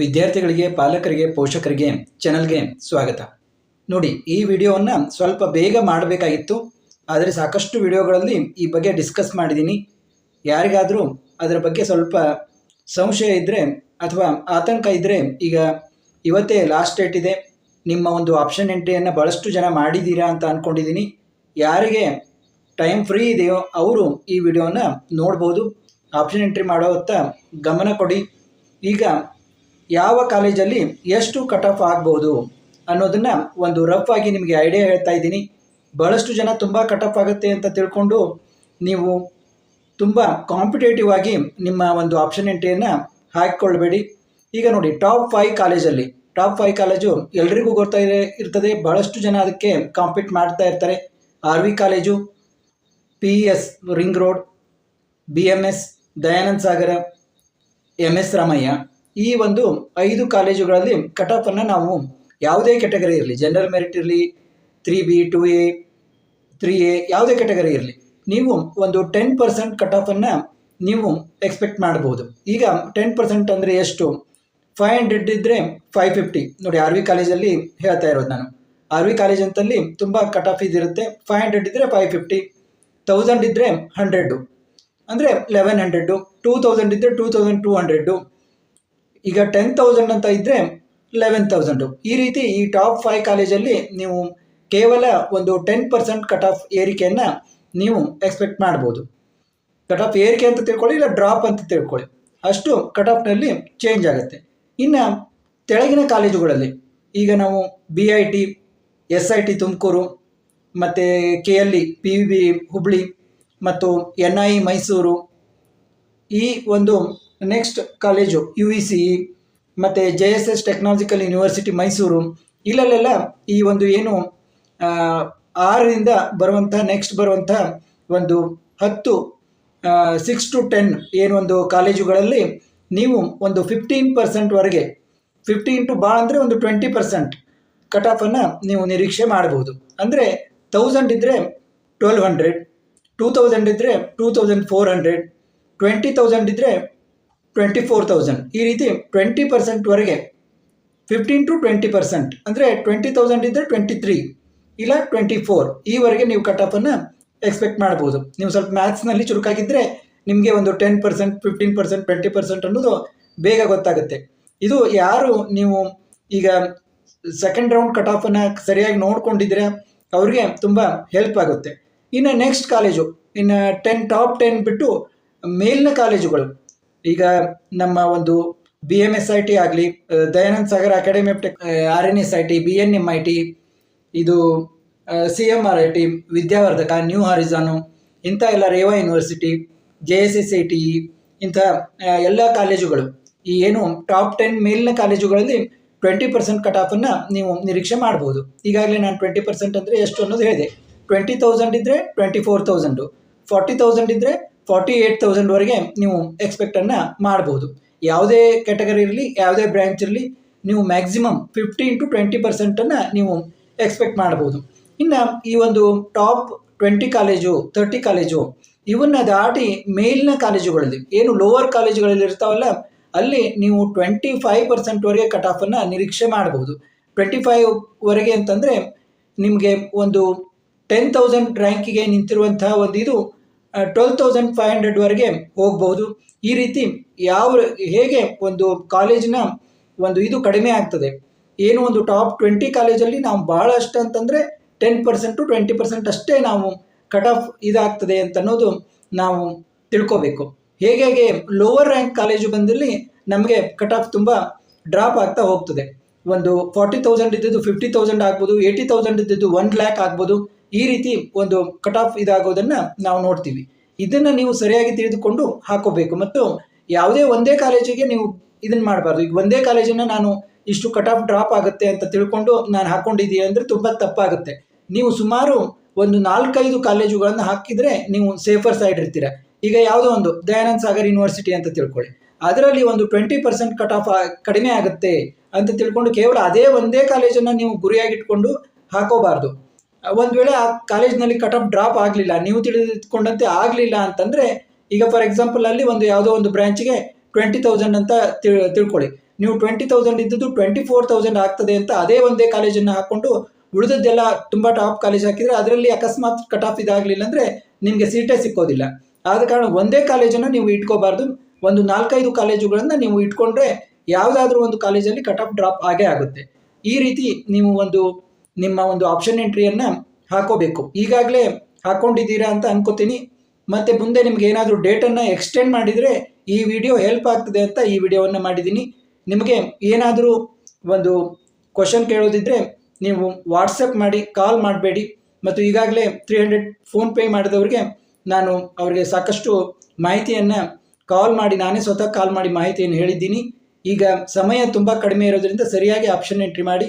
ವಿದ್ಯಾರ್ಥಿಗಳಿಗೆ, ಪಾಲಕರಿಗೆ, ಪೋಷಕರಿಗೆ ಚಾನಲ್ಗೆ ಸ್ವಾಗತ. ನೋಡಿ, ಈ ವಿಡಿಯೋವನ್ನು ಸ್ವಲ್ಪ ಬೇಗ ಮಾಡಬೇಕಾಗಿತ್ತು, ಆದರೆ ಸಾಕಷ್ಟು ವಿಡಿಯೋಗಳಲ್ಲಿ ಈ ಬಗ್ಗೆ ಡಿಸ್ಕಸ್ ಮಾಡಿದ್ದೀನಿ ಯಾರಿಗಾದರೂ ಅದರ ಬಗ್ಗೆ ಸ್ವಲ್ಪ ಸಂಶಯ ಇದ್ದರೆ ಅಥವಾ ಆತಂಕ ಇದ್ದರೆ ಈಗ ಇವತ್ತೇ ಲಾಸ್ಟ್ ಡೇಟ್ ಇದೆ. ನಿಮ್ಮ ಒಂದು ಆಪ್ಷನ್ ಎಂಟ್ರಿಯನ್ನು ಭಾಳಷ್ಟು ಜನ ಮಾಡಿದ್ದೀರಾ ಅಂತ ಅಂದ್ಕೊಂಡಿದ್ದೀನಿ ಯಾರಿಗೆ ಟೈಮ್ ಫ್ರೀ ಇದೆಯೋ ಅವರು ಈ ವಿಡಿಯೋನ ನೋಡ್ಬೋದು. ಆಪ್ಷನ್ ಎಂಟ್ರಿ ಮಾಡೋ ಹೊತ್ತ ಗಮನ ಕೊಡಿ. ಈಗ ಯಾವ ಕಾಲೇಜಲ್ಲಿ ಎಷ್ಟು ಕಟ್ ಆಫ್ ಆಗ್ಬೋದು ಅನ್ನೋದನ್ನು ಒಂದು ರಫ್ ಆಗಿ ನಿಮಗೆ ಐಡಿಯಾ ಹೇಳ್ತಾ ಇದ್ದೀನಿ. ಬಹಳಷ್ಟು ಜನ ತುಂಬ ಕಟ್ ಆಫ್ ಆಗುತ್ತೆ ಅಂತ ತಿಳ್ಕೊಂಡು ನೀವು ತುಂಬ ಕಾಂಪಿಟೇಟಿವ್ ಆಗಿ ನಿಮ್ಮ ಒಂದು ಆಪ್ಷನ್ ಎಂಟ್ರಿಯನ್ನು ಹಾಕಿಕೊಳ್ಬೇಡಿ. ಈಗ ನೋಡಿ ಟಾಪ್ ಫೈವ್ ಕಾಲೇಜಲ್ಲಿ ಟಾಪ್ ಫೈವ್ ಕಾಲೇಜು ಎಲ್ರಿಗೂ ಗೊತ್ತಾ ಇರ್ತದೆ. ಬಹಳಷ್ಟು ಜನ ಅದಕ್ಕೆ ಕಾಂಪೀಟ್ ಮಾಡ್ತಾ ಇರ್ತಾರೆ. R V college P S ring road B M S Dayananda Sagara M S Ramaiah ಈ ಒಂದು ಐದು ಕಾಲೇಜುಗಳಲ್ಲಿ ಕಟ್ ಅನ್ನು ನಾವು ಯಾವುದೇ ಕೆಟಗರಿ ಇರಲಿ ಜನರಲ್ ಮೆರಿಟ್ ಇರಲಿ three B two A three A ಯಾವುದೇ ಕೆಟಗರಿ ಇರಲಿ, ನೀವು ಒಂದು ಟೆನ್ ಪರ್ಸೆಂಟ್ ಕಟ್ ಆಫನ್ನು ನೀವು ಎಕ್ಸ್ಪೆಕ್ಟ್ ಮಾಡ್ಬೋದು. ಈಗ ಟೆನ್ ಪರ್ಸೆಂಟ್ ಅಂದರೆ ಎಷ್ಟು? ಫೈವ್ ಹಂಡ್ರೆಡ್ ಇದ್ದರೆ ಫೈವ್ ಫಿಫ್ಟಿ ನೋಡಿ ಆರ್ ವಿ ಕಾಲೇಜಲ್ಲಿ ಹೇಳ್ತಾ ಇರೋದು ನಾನು. ಆರ್ ವಿ ಕಾಲೇಜ್ ಅಂತಲ್ಲಿ ತುಂಬ ಕಟ್ ಆಫ್ ಇದಿರುತ್ತೆ ಫೈವ್ ಹಂಡ್ರೆಡ್ ಇದ್ದರೆ ಫೈವ್ ಫಿಫ್ಟಿ ತೌಸಂಡ್ ಇದ್ದರೆ ಹಂಡ್ರೆಡ್ಡು ಅಂದರೆ ಲೆವೆನ್ ಹಂಡ್ರೆಡ್ಡು ಟೂ ತೌಸಂಡ್ ಇದ್ದರೆ ಟೂ ತೌಸಂಡ್ ಟೂ ಹಂಡ್ರೆಡ್ಡು ಈಗ ಟೆನ್ ತೌಸಂಡ್ ಅಂತ ಇದ್ದರೆ ಲೆವೆನ್ ತೌಸಂಡು ಈ ರೀತಿ ಈ ಟಾಪ್ ಫೈವ್ ಕಾಲೇಜಲ್ಲಿ ನೀವು ಕೇವಲ ಒಂದು ಟೆನ್ ಪರ್ಸೆಂಟ್ ಕಟ್ ಆಫ್ ಏರಿಕೆಯನ್ನು ನೀವು ಎಕ್ಸ್ಪೆಕ್ಟ್ ಮಾಡ್ಬೋದು. ಕಟ್ ಆಫ್ ಏರಿಕೆ ಅಂತ ತಿಳ್ಕೊಳ್ಳಿ, ಇಲ್ಲ ಡ್ರಾಪ್ ಅಂತ ತಿಳ್ಕೊಳ್ಳಿ. ಅಷ್ಟು ಕಟ್ ಆಫ್ನಲ್ಲಿ ಚೇಂಜ್ ಆಗುತ್ತೆ. ಇನ್ನು ತೆಳಗಿನ ಕಾಲೇಜುಗಳಲ್ಲಿ ಈಗ ನಾವು B I T S I T Tumakuru, ಮತ್ತು K L E P V B Hubli ಮತ್ತು ಎನ್ ಐ ಮೈಸೂರು ಈ ಒಂದು next college U E C ಮತ್ತು J S S technological university Mysuru ಇಲ್ಲಲ್ಲೆಲ್ಲ ಈ ಒಂದು ಏನು ಆರರಿಂದ ಬರುವಂಥ ನೆಕ್ಸ್ಟ್ ಬರುವಂಥ ಒಂದು ಹತ್ತು ಸಿಕ್ಸ್ ಟು ಟೆನ್ ಏನು ಒಂದು ಕಾಲೇಜುಗಳಲ್ಲಿ ನೀವು ಒಂದು ಫಿಫ್ಟೀನ್ ಪರ್ಸೆಂಟ್ವರೆಗೆ ಫಿಫ್ಟೀನ್ ಟು ಭಾಳ ಅಂದರೆ ಒಂದು ಟ್ವೆಂಟಿ ಪರ್ಸೆಂಟ್ ಕಟ್ ಆಫನ್ನು ನೀವು ನಿರೀಕ್ಷೆ ಮಾಡ್ಬೋದು. ಅಂದರೆ ತೌಸಂಡ್ ಇದ್ದರೆ ಟ್ವೆಲ್ವ್ ಹಂಡ್ರೆಡ್ ಟೂ ತೌಸಂಡ್ ಇದ್ದರೆ two thousand four hundred twenty thousand ಇದ್ದರೆ ಟ್ವೆಂಟಿ ಫೋರ್ ತೌಸಂಡ್ ಈ ರೀತಿ ಟ್ವೆಂಟಿ ಪರ್ಸೆಂಟ್ವರೆಗೆ ಫಿಫ್ಟೀನ್ ಟು ಟ್ವೆಂಟಿ ಪರ್ಸೆಂಟ್ ಅಂದರೆ ಟ್ವೆಂಟಿ ತೌಸಂಡ್ ಇದ್ದರೆ ಟ್ವೆಂಟಿ ತ್ರೀ ಇಲ್ಲ ಟ್ವೆಂಟಿ ಫೋರ್ ಈವರೆಗೆ ನೀವು ಕಟ್ ಆಫನ್ನು ಎಕ್ಸ್ಪೆಕ್ಟ್ ಮಾಡ್ಬೋದು. ನೀವು ಸ್ವಲ್ಪ ಮ್ಯಾಥ್ಸ್ನಲ್ಲಿ ಚುರುಕಾಗಿದ್ದರೆ ನಿಮಗೆ ಒಂದು ten percent fifteen percent twenty percent ಅನ್ನೋದು ಬೇಗ ಗೊತ್ತಾಗುತ್ತೆ. ಇದು ಯಾರು ನೀವು ಈಗ ಸೆಕೆಂಡ್ ರೌಂಡ್ ಕಟ್ ಆಫನ್ನು ಸರಿಯಾಗಿ ನೋಡ್ಕೊಂಡಿದ್ರೆ ಅವ್ರಿಗೆ ತುಂಬ ಹೆಲ್ಪ್ ಆಗುತ್ತೆ. ಇನ್ನು ನೆಕ್ಸ್ಟ್ ಕಾಲೇಜು ಇನ್ನು ಟೆನ್ ಟಾಪ್ ಟೆನ್ ಬಿಟ್ಟು ಮೇಲಿನ ಕಾಲೇಜುಗಳು ಈಗ ನಮ್ಮ ಒಂದು B M S I T ಆಗಲಿ Dayananda Sagar academy of tech R N S I T B N M I T ಇದು C M R I T Vidyavardhaka new horizon ಇಂಥ ಎಲ್ಲ Reva university J S S I T ಇಂಥ ಎಲ್ಲ ಕಾಲೇಜುಗಳು, ಈ ಏನು top ten ಮೇಲಿನ ಕಾಲೇಜುಗಳಲ್ಲಿ ಟ್ವೆಂಟಿ ಪರ್ಸೆಂಟ್ ಕಟ್ ಆಫನ್ನು ನೀವು ನಿರೀಕ್ಷೆ ಮಾಡ್ಬೋದು. ಈಗಾಗಲೇ ನಾನು ಟ್ವೆಂಟಿ ಪರ್ಸೆಂಟ್ ಅಂದರೆ ಎಷ್ಟು ಅನ್ನೋದು ಹೇಳಿದೆ. ಟ್ವೆಂಟಿ ತೌಸಂಡ್ ಇದ್ದರೆ twenty four thousand forty thousand ಇದ್ದರೆ ಫಾರ್ಟಿ ಏಯ್ಟ್ ತೌಸಂಡ್ವರೆಗೆ ನೀವು ಎಕ್ಸ್ಪೆಕ್ಟನ್ನು ಮಾಡ್ಬೋದು. ಯಾವುದೇ ಕ್ಯಾಟಗರಿ ಇರಲಿ, ಯಾವುದೇ ಬ್ರ್ಯಾಂಚ್ ಇರಲಿ, ನೀವು ಮ್ಯಾಕ್ಸಿಮಮ್ ಫಿಫ್ಟೀನ್ ಟು ಟ್ವೆಂಟಿ ಪರ್ಸೆಂಟನ್ನು ನೀವು ಎಕ್ಸ್ಪೆಕ್ಟ್ ಮಾಡ್ಬೋದು. ಇನ್ನು ಈ ಒಂದು top twenty college thirty college ಇವನ್ನ ದಾಟಿ ಮೇಲಿನ ಕಾಲೇಜುಗಳಲ್ಲಿ, ಏನು ಲೋವರ್ ಕಾಲೇಜುಗಳಲ್ಲಿ ಇರ್ತಾವಲ್ಲ, ಅಲ್ಲಿ ನೀವು ಟ್ವೆಂಟಿ ಫೈವ್ ಪರ್ಸೆಂಟ್ವರೆಗೆ ಕಟ್ ಆಫನ್ನು ನಿರೀಕ್ಷೆ ಮಾಡ್ಬೋದು. ಟ್ವೆಂಟಿ ಫೈವ್ವರೆಗೆ ಅಂತಂದರೆ ನಿಮಗೆ ಒಂದು ಟೆನ್ ತೌಸಂಡ್ ರ್ಯಾಂಕಿಗೆ ನಿಂತಿರುವಂತಹ ಒಂದು ಇದು ಟ್ವೆಲ್ ತೌಸಂಡ್ ಫೈವ್ ಹಂಡ್ರೆಡ್ವರೆಗೆ ಹೋಗಬಹುದು. ಈ ರೀತಿ ಯಾವ, ಹೇಗೆ ಒಂದು ಕಾಲೇಜಿನ ಒಂದು ಇದು ಕಡಿಮೆ ಆಗ್ತದೆ. ಏನು ಒಂದು ಟಾಪ್ ಟ್ವೆಂಟಿ ಕಾಲೇಜಲ್ಲಿ ನಾವು ಭಾಳಷ್ಟು ಅಂತಂದರೆ ಟೆನ್ ಪರ್ಸೆಂಟ್ ಟ್ವೆಂಟಿ ಪರ್ಸೆಂಟ್ ಅಷ್ಟೇ ನಾವು ಕಟ್ ಆಫ್ ಇದಾಗ್ತದೆ ಅಂತ ಅನ್ನೋದು ನಾವು ತಿಳ್ಕೋಬೇಕು. ಹೇಗೆ ಹೇಗೆ ಲೋವರ್ ರ್ಯಾಂಕ್ ಕಾಲೇಜು ಬಂದಲ್ಲಿ ನಮಗೆ ಕಟ್ ಆಫ್ ತುಂಬ ಡ್ರಾಪ್ ಆಗ್ತಾ ಹೋಗ್ತದೆ. ಒಂದು ಫಾರ್ಟಿ ತೌಸಂಡ್ ಇದ್ದಿದ್ದು ಫಿಫ್ಟಿ ತೌಸಂಡ್ ಆಗ್ಬೋದು ಏಯ್ಟಿ ತೌಸಂಡ್ ಇದ್ದಿದ್ದು ಒನ್ ಲ್ಯಾಕ್ ಆಗ್ಬೋದು ಈ ರೀತಿ ಒಂದು ಕಟ್ ಆಫ್ ಇದಾಗೋದನ್ನು ನಾವು ನೋಡ್ತೀವಿ. ಇದನ್ನು ನೀವು ಸರಿಯಾಗಿ ತಿಳಿದುಕೊಂಡು ಹಾಕೋಬೇಕು. ಮತ್ತು ಯಾವುದೇ ಒಂದೇ ಕಾಲೇಜಿಗೆ ನೀವು ಇದನ್ನು ಮಾಡಬಾರ್ದು. ಈಗ ಒಂದೇ ಕಾಲೇಜನ್ನು ನಾನು ಇಷ್ಟು ಕಟ್ ಆಫ್ ಡ್ರಾಪ್ ಆಗುತ್ತೆ ಅಂತ ತಿಳ್ಕೊಂಡು ನಾನು ಹಾಕೊಂಡಿದ್ದೀನಿ ಅಂದರೆ ತುಂಬ ತಪ್ಪಾಗುತ್ತೆ. ನೀವು ಸುಮಾರು ಒಂದು ನಾಲ್ಕೈದು ಕಾಲೇಜುಗಳನ್ನು ಹಾಕಿದರೆ ನೀವು ಸೇಫರ್ ಸೈಡ್ ಇರ್ತೀರ. ಈಗ ಯಾವುದೋ ಒಂದು ದಯಾನಂದ ಸಾಗರ್ ಯೂನಿವರ್ಸಿಟಿ ಅಂತ ತಿಳ್ಕೊಳ್ಳಿ. ಅದರಲ್ಲಿ ಒಂದು ಟ್ವೆಂಟಿ ಪರ್ಸೆಂಟ್ ಕಟ್ ಆಫ್ ಕಡಿಮೆ ಆಗುತ್ತೆ ಅಂತ ತಿಳ್ಕೊಂಡು ಕೇವಲ ಅದೇ ಒಂದೇ ಕಾಲೇಜನ್ನು ನೀವು ಗುರಿಯಾಗಿಟ್ಕೊಂಡು ಹಾಕೋಬಾರ್ದು. ಒಂದು ವೇಳೆ ಆ ಕಾಲೇಜ್ನಲ್ಲಿ ಕಟ್ ಆಫ್ ಡ್ರಾಪ್ ಆಗಲಿಲ್ಲ, ನೀವು ತಿಳಿದುಕೊಂಡಂತೆ ಆಗಲಿಲ್ಲ ಅಂತಂದರೆ, ಈಗ ಫಾರ್ ಎಕ್ಸಾಂಪಲ್ ಅಲ್ಲಿ ಒಂದು ಯಾವುದೋ ಒಂದು ಬ್ರ್ಯಾಂಚ್ಗೆ ಟ್ವೆಂಟಿ ತೌಸಂಡ್ ಅಂತ ತಿಳ್, ತಿಳ್ಕೊಳ್ಳಿ. ನೀವು ಟ್ವೆಂಟಿ ತೌಸಂಡ್ ಇದ್ದದ್ದು ಟ್ವೆಂಟಿ ಫೋರ್ ತೌಸಂಡ್ ಆಗ್ತದೆ ಅಂತ ಅದೇ ಒಂದೇ ಕಾಲೇಜನ್ನು ಹಾಕ್ಕೊಂಡು ಉಳಿದದ್ದೆಲ್ಲ ತುಂಬ ಟಾಪ್ ಕಾಲೇಜ್ ಹಾಕಿದರೆ ಅದರಲ್ಲಿ ಅಕಸ್ಮಾತ್ ಕಟ್ ಆಫ್ ಇದಾಗಲಿಲ್ಲ ಅಂದರೆ ನಿಮಗೆ ಸೀಟೇ ಸಿಕ್ಕೋದಿಲ್ಲ. ಆದ ಕಾರಣ ಒಂದೇ ಕಾಲೇಜನ್ನು ನೀವು ಇಟ್ಕೋಬಾರ್ದು. ಒಂದು ನಾಲ್ಕೈದು ಕಾಲೇಜುಗಳನ್ನು ನೀವು ಇಟ್ಕೊಂಡ್ರೆ ಯಾವುದಾದ್ರೂ ಒಂದು ಕಾಲೇಜಲ್ಲಿ ಕಟ್ ಆಫ್ ಡ್ರಾಪ್ ಆಗೇ ಆಗುತ್ತೆ. ಈ ರೀತಿ ನೀವು ಒಂದು ನಿಮ್ಮ ಒಂದು ಆಪ್ಷನ್ ಎಂಟ್ರಿಯನ್ನು ಹಾಕೋಬೇಕು. ಈಗಾಗಲೇ ಹಾಕ್ಕೊಂಡಿದ್ದೀರಾ ಅಂತ ಅನ್ಕೋತೀನಿ. ಮತ್ತು ಮುಂದೆ ನಿಮ್ಗೆ ಏನಾದರೂ ಡೇಟನ್ನು ಎಕ್ಸ್ಟೆಂಡ್ ಮಾಡಿದರೆ ಈ ವಿಡಿಯೋ ಹೆಲ್ಪ್ ಆಗ್ತದೆ ಅಂತ ಈ ವಿಡಿಯೋವನ್ನು ಮಾಡಿದ್ದೀನಿ. ನಿಮಗೆ ಏನಾದರೂ ಒಂದು ಕ್ವಶನ್ ಕೇಳೋದಿದ್ದರೆ ನೀವು ವಾಟ್ಸಪ್ ಮಾಡಿ ಕಾಲ್ ಮಾಡಬೇಡಿ. ಮತ್ತು ಈಗಾಗಲೇ ತ್ರೀ ಹಂಡ್ರೆಡ್ ಫೋನ್ಪೇ ಮಾಡಿದವ್ರಿಗೆ ನಾನು ಅವರಿಗೆ ಸಾಕಷ್ಟು ಮಾಹಿತಿಯನ್ನು ಕಾಲ್ ಮಾಡಿ, ನಾನೇ ಸ್ವತಃ ಕಾಲ್ ಮಾಡಿ ಮಾಹಿತಿಯನ್ನು ಹೇಳಿದ್ದೀನಿ. ಈಗ ಸಮಯ ತುಂಬ ಕಡಿಮೆ ಇರೋದರಿಂದ ಸರಿಯಾಗಿ ಆಪ್ಷನ್ ಎಂಟ್ರಿ ಮಾಡಿ.